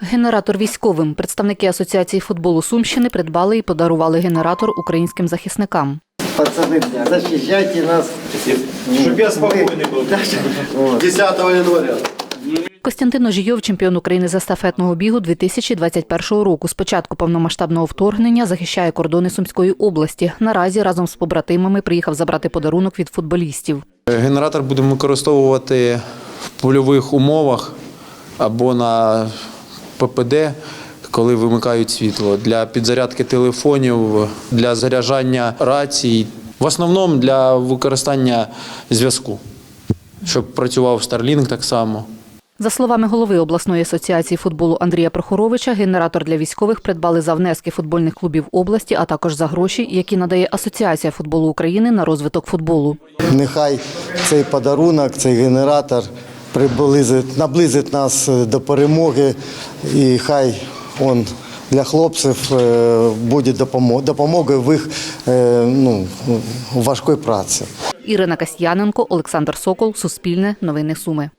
Генератор військовим. Представники Асоціації футболу Сумщини придбали і подарували генератор українським захисникам. Пацаны, защищайте нас. Щоб я спокійний був. 10 января. Костянтин Ожійов, чемпіон України з естафетного бігу 2021 року. З початку повномасштабного вторгнення захищає кордони Сумської області. Наразі разом з побратимами приїхав забрати подарунок від футболістів. Генератор будемо використовувати в польових умовах або на ППД, коли вимикають світло, для підзарядки телефонів, для заряджання рацій, в основному для використання зв'язку, щоб працював Starlink так само. За словами голови обласної асоціації футболу Андрія Прохоровича, генератор для військових придбали за внески футбольних клубів області, а також за гроші, які надає Асоціація футболу України на розвиток футболу. Нехай цей подарунок, цей генератор приблизить, наблизить нас до перемоги і хай он для хлопців е, буде допомо- допомогою в їх е, ну, важкій праці. Ірина Касьяненко, Олександр Сокол, Суспільне, Новини Суми.